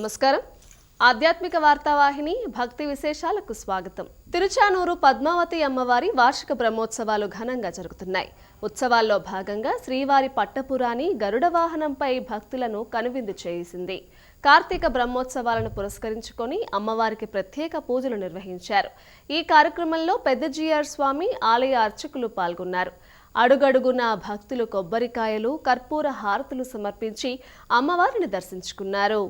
నమస్కారం. ఆధ్యాత్మిక వార్తావాహిని భక్తి విశేషాలకు స్వాగతం. తిరుచానూరు పద్మావతి అమ్మవారి వార్షిక బ్రహ్మోత్సవాలు ఘనంగా జరుగుతున్నాయి. ఉత్సవాల్లో భాగంగా శ్రీవారి పట్టపురాణి గరుడ వాహనంపై భక్తులను కనువిందు చేసింది. కార్తీక బ్రహ్మోత్సవాలను పురస్కరించుకొని అమ్మవారికి ప్రత్యేక పూజలు నిర్వహించారు. ఈ కార్యక్రమంలో పెద్ద జిఆర్ స్వామి ఆలయ అర్చకులు పాల్గొన్నారు. అడుగడుగున భక్తులు కొబ్బరికాయలు కర్పూర హారతులు సమర్పించి అమ్మవారిని దర్శించుకున్నారు.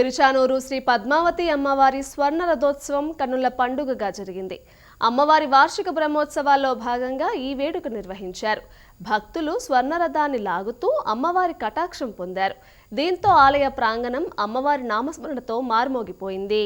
తిరుచానూరు శ్రీ పద్మావతి అమ్మవారి స్వర్ణ రథోత్సవం కన్నుల పండుగగా జరిగింది. అమ్మవారి వార్షిక బ్రహ్మోత్సవాల్లో భాగంగా ఈ వేడుక నిర్వహించారు. భక్తులు స్వర్ణ రథాన్ని లాగుతూ అమ్మవారి కటాక్షం పొందారు. దీంతో ఆలయ ప్రాంగణం అమ్మవారి నామస్మరణతో మారుమోగిపోయింది.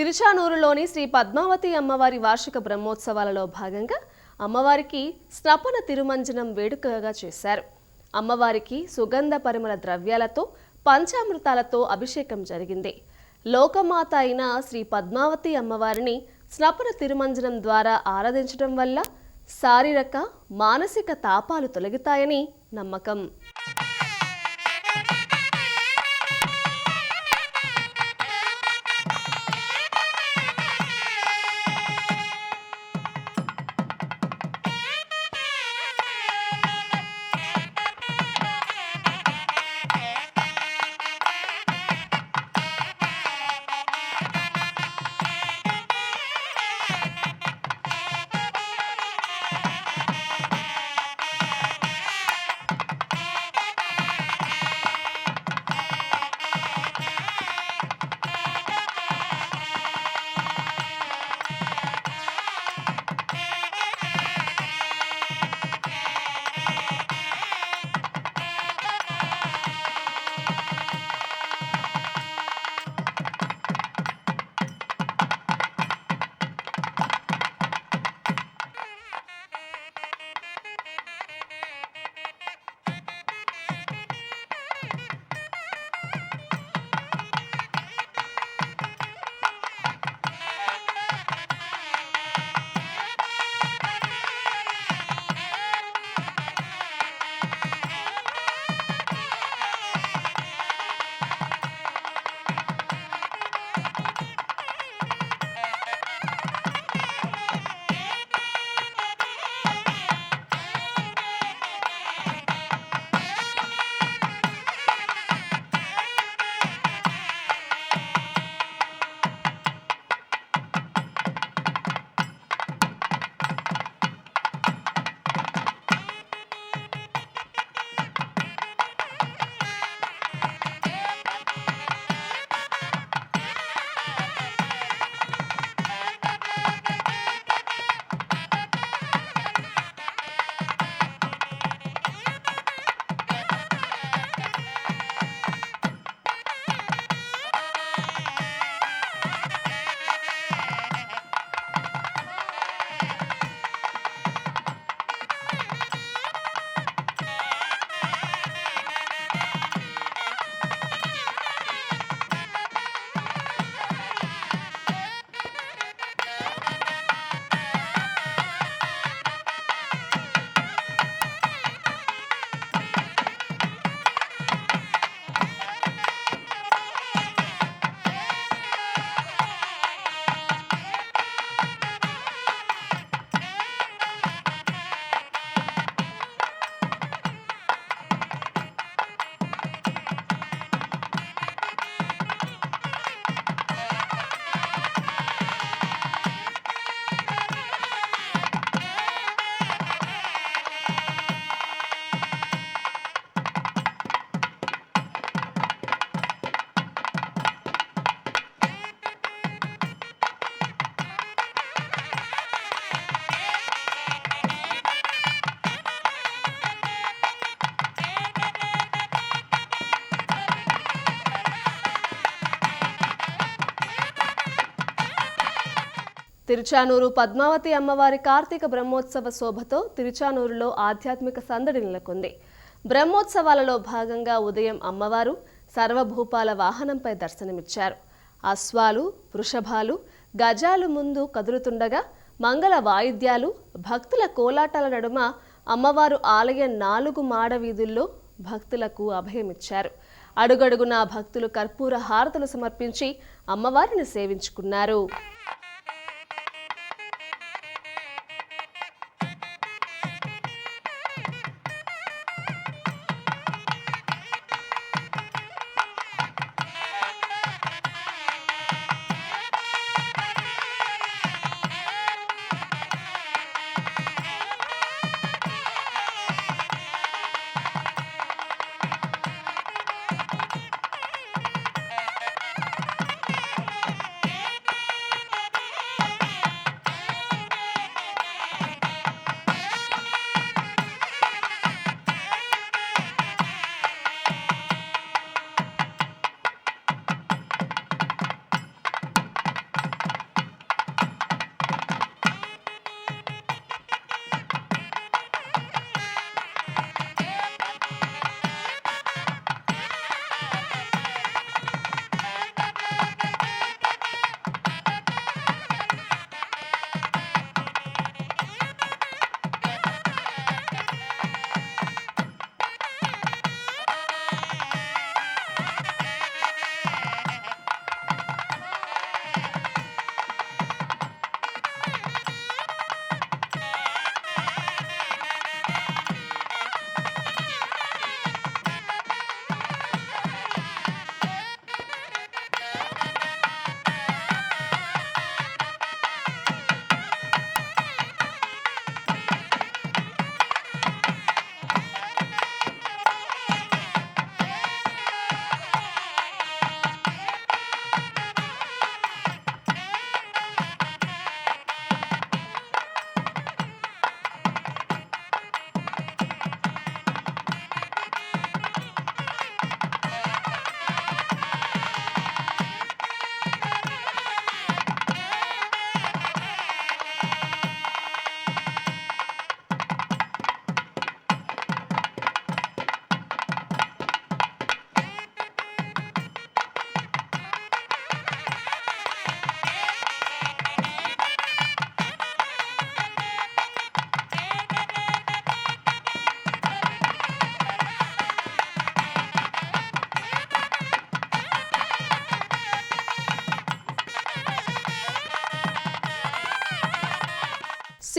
తిరుచానూరులోని శ్రీ పద్మావతి అమ్మవారి వార్షిక బ్రహ్మోత్సవాలలో భాగంగా అమ్మవారికి స్నపన తిరుమంజనం వేడుకగా చేశారు. అమ్మవారికి సుగంధ పరిమళ ద్రవ్యాలతో పంచామృతాలతో అభిషేకం జరిగింది. లోకమాత అయిన శ్రీ పద్మావతి అమ్మవారిని స్నపన తిరుమంజనం ద్వారా ఆరాధించడం వల్ల శారీరక మానసిక తాపాలు తొలగుతాయని నమ్మకం. తిరుచానూరు పద్మావతి అమ్మవారి కార్తీక బ్రహ్మోత్సవ శోభతో తిరుచానూరులో ఆధ్యాత్మిక సందడి నెలకొంది. బ్రహ్మోత్సవాలలో భాగంగా ఉదయం అమ్మవారు సర్వభూపాల వాహనంపై దర్శనమిచ్చారు. అశ్వాలు వృషభాలు గజాలు ముందు కదులుతుండగా మంగళ వాయిద్యాలు భక్తుల కోలాటాల నడుమ అమ్మవారు ఆలయ నాలుగు మాడ వీధుల్లో భక్తులకు అభయమిచ్చారు. అడుగడుగునా భక్తులు కర్పూర హారతులు సమర్పించి అమ్మవారిని సేవించుకున్నారు.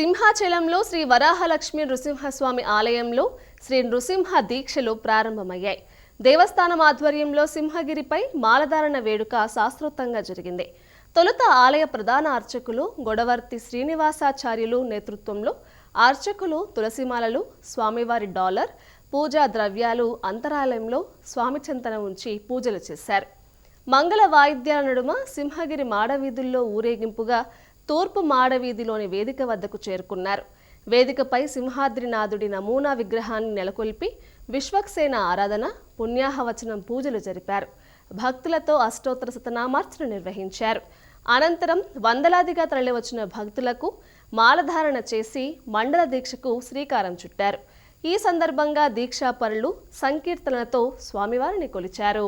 సింహాచలంలో శ్రీ వరాహలక్ష్మి నృసింహస్వామి ఆలయంలో శ్రీ నృసింహ దీక్షలు ప్రారంభమయ్యాయి. దేవస్థానం ఆధ్వర్యంలో సింహగిరిపై మాలధారణ వేడుక శాస్త్రోత్తంగా జరిగింది. తొలుత ఆలయ ప్రధాన అర్చకులు గొడవర్తి శ్రీనివాసాచార్యులు నేతృత్వంలో అర్చకులు తులసిమాలలు స్వామివారి డాలర్ పూజా ద్రవ్యాలు అంతరాలయంలో స్వామి చింతన ఉంచి పూజలు చేశారు. మంగళ వాయిద్యాల నడుమ సింహగిరి మాడవీధుల్లో ఊరేగింపుగా తూర్పు మాడవీధిలోని వేదిక వద్దకు చేరుకున్నారు. వేదికపై సింహాద్రినాథుడి నమూనా విగ్రహాన్ని నెలకొల్పి విశ్వక్సేన ఆరాధన పుణ్యాహవచనం పూజలు జరిపారు. భక్తులతో అష్టోత్తర శతనామార్చన నిర్వహించారు. అనంతరం వందలాదిగా తరలివచ్చిన భక్తులకు మాలధారణ చేసి మండల దీక్షకు శ్రీకారం చుట్టారు. ఈ సందర్భంగా దీక్షాపరులు సంకీర్తనలతో స్వామివారిని కొలిచారు.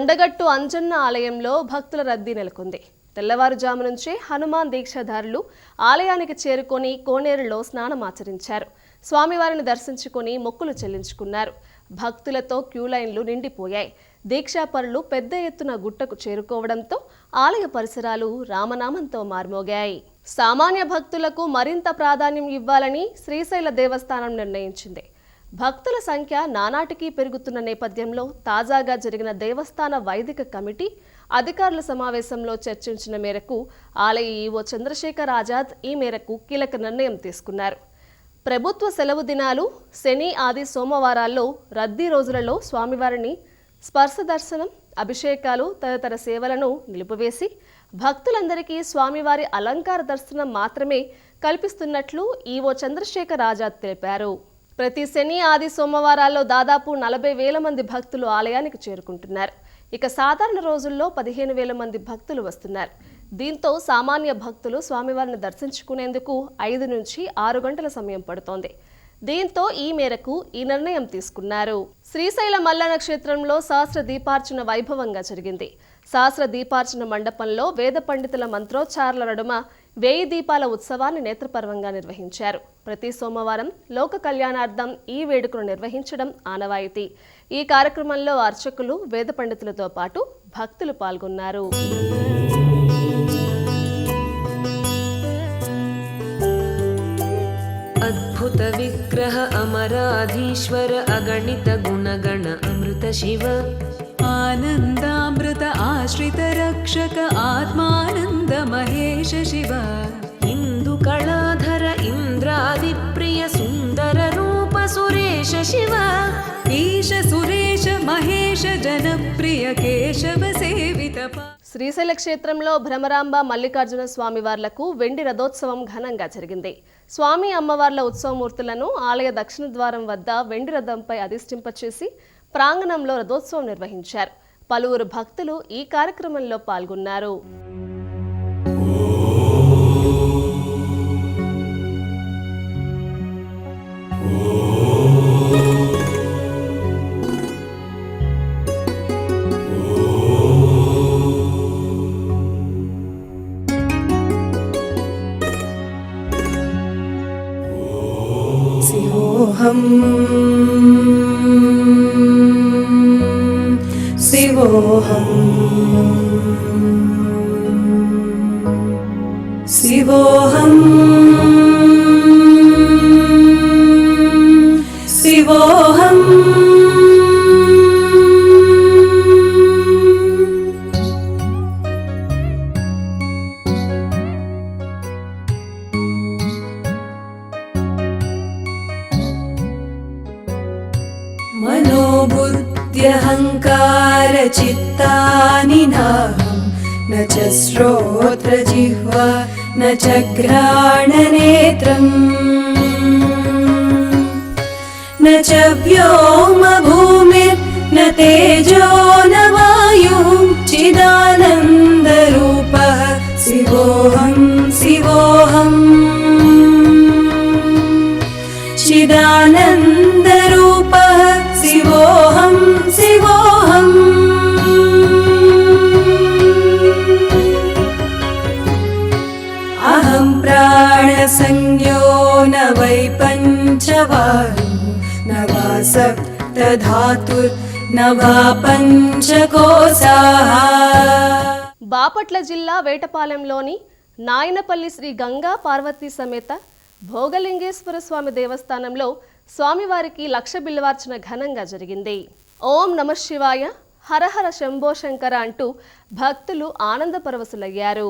కొండగట్టు అంజన్న ఆలయంలో భక్తుల రద్దీ నెలకొంది. తెల్లవారుజాము నుంచే హనుమాన్ దీక్షాధారులు ఆలయానికి చేరుకొని కోనేరులో స్నానమాచరించారు స్వామివారిని దర్శించుకొని మొక్కులు చెల్లించుకున్నారు. భక్తులతో క్యూ లైన్లు నిండిపోయాయి. దీక్షాపరులు పెద్ద ఎత్తున గుట్టకు చేరుకోవడంతో ఆలయ పరిసరాలు రామనామంతో మార్మోగాయి. సామాన్య భక్తులకు మరింత ప్రాధాన్యం ఇవ్వాలని శ్రీశైల దేవస్థానం నిర్ణయించింది. భక్తుల సంఖ్య నానాటికి పెరుగుతున్న నేపథ్యంలో తాజాగా జరిగిన దేవస్థాన వైదిక కమిటీ అధికారుల సమావేశంలో చర్చించిన మేరకు ఆలయ ఈవో చంద్రశేఖర్ ఆజాద్ ఈ మేరకు కీలక నిర్ణయం తీసుకున్నారు. ప్రభుత్వ సెలవు దినాలు శని ఆది సోమవారాల్లో రద్దీ రోజులలో స్వామివారిని స్పర్శ దర్శనం అభిషేకాలు తదితర సేవలను నిలిపివేసి భక్తులందరికీ స్వామివారి అలంకార దర్శనం మాత్రమే కల్పిస్తున్నట్లు ఈవో చంద్రశేఖర్ ఆజాద్ తెలిపారు. ప్రతి శని ఆది సోమవారాల్లో దాదాపు నలభై వేల మంది భక్తులు ఆలయానికి చేరుకుంటున్నారు. ఇక సాధారణ రోజుల్లో పదిహేను వేల మంది భక్తులు వస్తున్నారు. దీంతో సామాన్య భక్తులు స్వామివారిని దర్శించుకునేందుకు ఐదు నుంచి ఆరు గంటల సమయం పడుతోంది. దీంతో ఈ మేరకు ఈ నిర్ణయం తీసుకున్నారు. శ్రీశైల మల్లన క్షేత్రంలో సహస్ర దీపార్చన వైభవంగా జరిగింది. సహస్ర దీపార్చన మండపంలో వేద పండితుల మంత్రోచ్చారాల నడుమ వేయి దీపాల ఉత్సవాన్ని నేత్రపర్వంగా నిర్వహించారు. ప్రతి సోమవారం లోక కళ్యాణార్థం ఈ వేడుకను నిర్వహించడం ఆనవాయితీ. ఈ కార్యక్రమంలో అర్చకులు వేద పండితులతో పాటు భక్తులు పాల్గొన్నారు. అద్భుత విగ్రహ అమరాధీశ్వర అగణిత గుణగణ అమృత శివ. आनन्दामृत आश्रितरक्षक आत्मानन्द महेश शिव इन्दुकलाधर इन्द्रादिप्रिय सुन्दररूप सुरेश शिव ईश सुरेश महेश जनप्रिय केशव सेवित శ్రీశైల క్షేత్రంలో భ్రమరాంబ మల్లికార్జున స్వామి వార్లకు వెండి రథోత్సవం ఘనంగా జరిగింది స్వామి అమ్మవార్ల ఉత్సవమూర్తులను ఆలయ దక్షిణ ద్వారం వద్ద వెండి రథంపై అధిష్ఠింపచేసి ప్రాంగణంలో రథోత్సవం నిర్వహించారు పలువురు భక్తులు ఈ కార్యక్రమంలో పాల్గొన్నారు शिवोऽहम् ご。च श्रोत्रजिह्वा न च घ्राणनेत्रम्। न च व्योमभूमिर्न तेजो न वायुः चिदानन्दरूपः वै पञ्चवायु न वा सप्तधातुर्न वा पञ्चकोशाः బాపట్ల జిల్లా వేటపాలెంలోని నాయనపల్లి శ్రీ గంగా పార్వతీ సమేత భోగలింగేశ్వర స్వామి దేవస్థానంలో స్వామివారికి లక్ష బిల్వార్చన ఘనంగా జరిగింది ఓం నమ శివాయ హరహర శంభో శంకర అంటూ భక్తులు ఆనంద పరవశులయ్యారు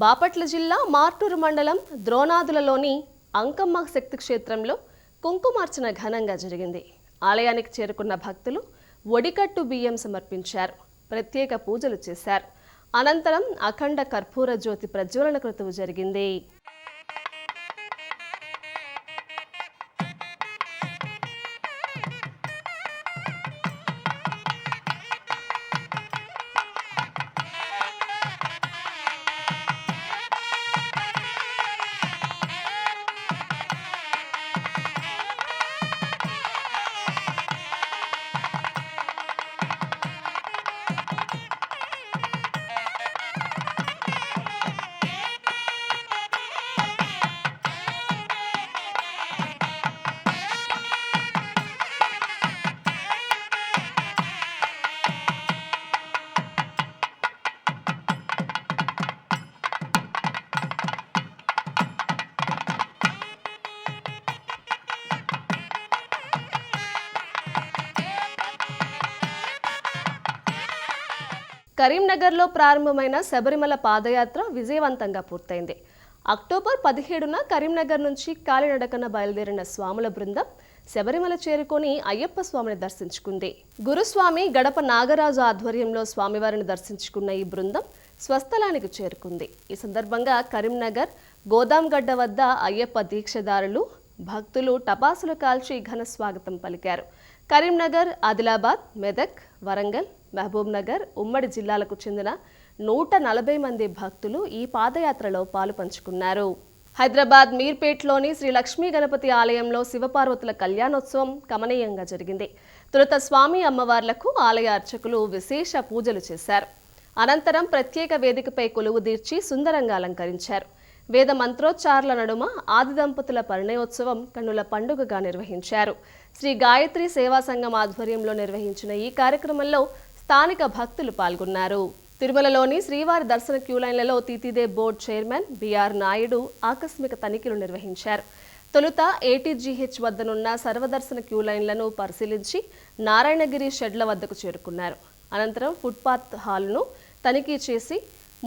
బాపట్ల జిల్లా మార్టూరు మండలం ద్రోణాదులలోని అంకమ్మ శక్తి క్షేత్రంలో కుంకుమార్చన ఘనంగా జరిగింది. ఆలయానికి చేరుకున్న భక్తులు ఒడికట్టు బియ్యం సమర్పించారు. ప్రత్యేక పూజలు చేశారు. అనంతరం అఖండ కర్పూర జ్యోతి ప్రజ్వలన క్రతువు జరిగింది. కరీంనగర్లో ప్రారంభమైన శబరిమల పాదయాత్ర విజయవంతంగా పూర్తయింది. అక్టోబర్ పదిహేడున కరీంనగర్ నుంచి కాలినడకన బయలుదేరిన స్వాముల బృందం శబరిమల చేరుకొని అయ్యప్ప స్వామిని దర్శించుకుంది. గురుస్వామి గడప నాగరాజు ఆధ్వర్యంలో స్వామివారిని దర్శించుకున్న ఈ బృందం స్వస్థలానికి చేరుకుంది. ఈ సందర్భంగా కరీంనగర్ గోదాంగడ్డ వద్ద అయ్యప్ప దీక్షదారులు భక్తులు టపాసులు కాల్చి ఘన స్వాగతం పలికారు. కరీంనగర్ ఆదిలాబాద్ మెదక్ వరంగల్ మహబూబ్ నగర్ ఉమ్మడి జిల్లాలకు చెందిన నూట నలభై మంది భక్తులు ఈ పాదయాత్రలో పాలు పంచుకున్నారు. హైదరాబాద్ మీర్పేట్లోని శ్రీ లక్ష్మీ గణపతి ఆలయంలో శివపార్వతుల కళ్యాణోత్సవం కమనీయంగా జరిగింది. తొలుత స్వామి అమ్మవార్లకు ఆలయ అర్చకులు విశేష పూజలు చేశారు. అనంతరం ప్రత్యేక వేదికపై కొలువు తీర్చి సుందరంగా అలంకరించారు. వేద మంత్రోచ్చారుల నడుమ ఆది దంపతుల పరిణయోత్సవం కన్నుల పండుగగా నిర్వహించారు. శ్రీ గాయత్రి సేవా సంఘం ఆధ్వర్యంలో నిర్వహించిన ఈ కార్యక్రమంలో స్థానిక భక్తులు పాల్గొన్నారు. తిరుమలలోని శ్రీవారి దర్శన క్యూ లైన్లలో తీతిదే బోర్డు చైర్మన్ బిఆర్ నాయుడు ఆకస్మిక తనిఖీలు నిర్వహించారు. తొలుత ఏటీజీహెచ్ వద్దనున్న సర్వదర్శన క్యూ లైన్లను పరిశీలించి నారాయణగిరి షెడ్ల వద్దకు చేరుకున్నారు. అనంతరం ఫుట్పాత్ హాల్ను తనిఖీ చేసి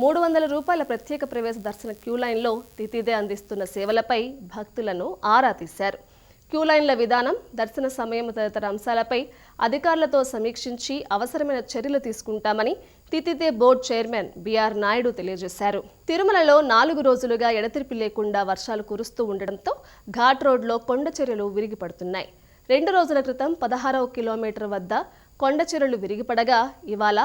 మూడు వందల రూపాయల ప్రత్యేక ప్రవేశ దర్శన క్యూ లైన్లో తితిదే అందిస్తున్న సేవలపై భక్తులను ఆరా తీశారు. క్యూ లైన్ల విధానం దర్శన సమయం తదితర అంశాలపై అధికారులతో సమీక్షించి అవసరమైన చర్యలు తీసుకుంటామని తితిదే బోర్డు చైర్మన్ బీఆర్ నాయుడు తెలియజేశారు. తిరుమలలో నాలుగు రోజులుగా ఎడతెరిపి లేకుండా వర్షాలు కురుస్తూ ఉండడంతో ఘాట్ రోడ్లో కొండ చర్యలు విరిగిపడుతున్నాయి. రెండు రోజుల క్రితం పదహారవ కిలోమీటర్ వద్ద కొండ చర్యలు విరిగిపడగా ఇవాళ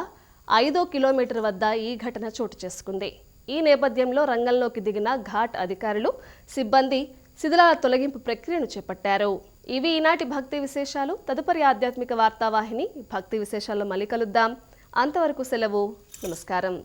ఐదో కిలోమీటర్ వద్ద ఈ ఘటన చోటు చేసుకుంది. ఈ నేపథ్యంలో రంగంలోకి దిగిన ఘాట్ అధికారులు సిబ్బంది శిథిలాల తొలగింపు ప్రక్రియను చేపట్టారు. ఇవి ఈనాటి భక్తి విశేషాలు. తదుపరి ఆధ్యాత్మిక వార్తావాహిని భక్తి విశేషాల్లో మళ్ళీ కలుద్దాం. అంతవరకు సెలవు. నమస్కారం.